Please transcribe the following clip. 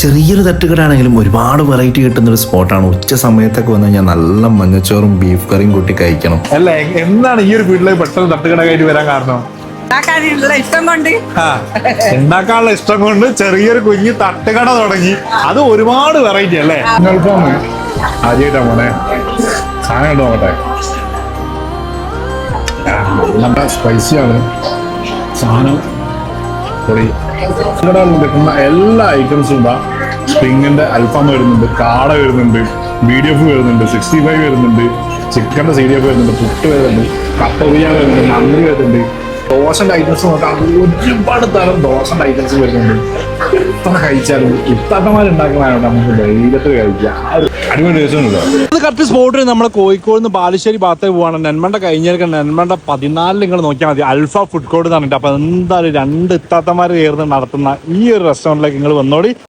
ചെറിയൊരു തട്ടുകടാണെങ്കിലും ഒരുപാട് വെറൈറ്റി കിട്ടുന്ന ഒരു സ്പോട്ടാണ് ഉച്ച സമയത്തൊക്കെ വന്നു ഞാൻ നല്ല മഞ്ഞച്ചോറും ബീഫ് കറിയും കൂട്ടി കഴിക്കണം. അല്ല എന്താണ് ഈ ഒരു വീട്ടിലേക്ക് പെട്ടെന്ന് തട്ടുകട കയറ്റി വരാൻ കാരണം? ഉണ്ടാക്കാനുള്ള ഇഷ്ടം കൊണ്ട്. ആ ഉണ്ടാക്കാനുള്ള ഇഷ്ടം കൊണ്ട് ചെറിയൊരു കുഞ്ഞ് തട്ടുകട തുടങ്ങി. അത് ഒരുപാട് വെറൈറ്റി അല്ലേ? ആദ്യമായിട്ടാ മോനെ. സാധനം നോക്കട്ടെ. നല്ല സ്പൈസിയാണ് സാധനം പൊടി. ഇവിടെ കിട്ടുന്ന എല്ലാ ഐറ്റംസും ഉണ്ടാ സ്പ്രിങ്ങിന്റെ അൽഫാം വരുന്നുണ്ട് കാട വരുന്നുണ്ട് ബി ഡി എഫ് വരുന്നുണ്ട് സിക്സ്റ്റി ഫൈവ് വരുന്നുണ്ട് ചിക്കന്റെ സി ഡി എഫ് വരുന്നുണ്ട് പുട്ട് വരുന്നുണ്ട് കപ്പ ബിരിയാണി വരുന്നുണ്ട് നന്ദി വരുന്നുണ്ട്. ദോശന്റെ ഐറ്റംസ് നോക്കാം. ഒരുപാട് തരം ദോശന്റെ ഐറ്റംസ് വരുന്നുണ്ട്. എത്ര കഴിച്ചാലും ഇത്തമാരുണ്ടാക്കുന്നതാണ് നമുക്ക് ധൈര്യത്തിൽ കഴിക്കാം. അടിപൊളി ദിവസമുണ്ടല്ലോ ഇത് കറക്റ്റ് സ്പോട്ടിൽ നമ്മൾ കോഴിക്കോട് നിന്ന് ബാലുശ്ശേരി ഭാഗത്തേക്ക് പോവാണ്. നെന്മണ്ട കഴിഞ്ഞിരിക്കുന്ന നെന്മണ്ട പതിനാലിൽ നിങ്ങൾ നോക്കിയാൽ മതി. അൽഫ ഫുഡ് കോർട്ട് എന്ന് പറഞ്ഞിട്ട്. അപ്പൊ എന്തായാലും രണ്ട് ഇത്താത്തമാർ ചേർന്ന് നടത്തുന്ന ഈ ഒരു റെസ്റ്റോറന്റിലേക്ക് നിങ്ങൾ വന്നോടി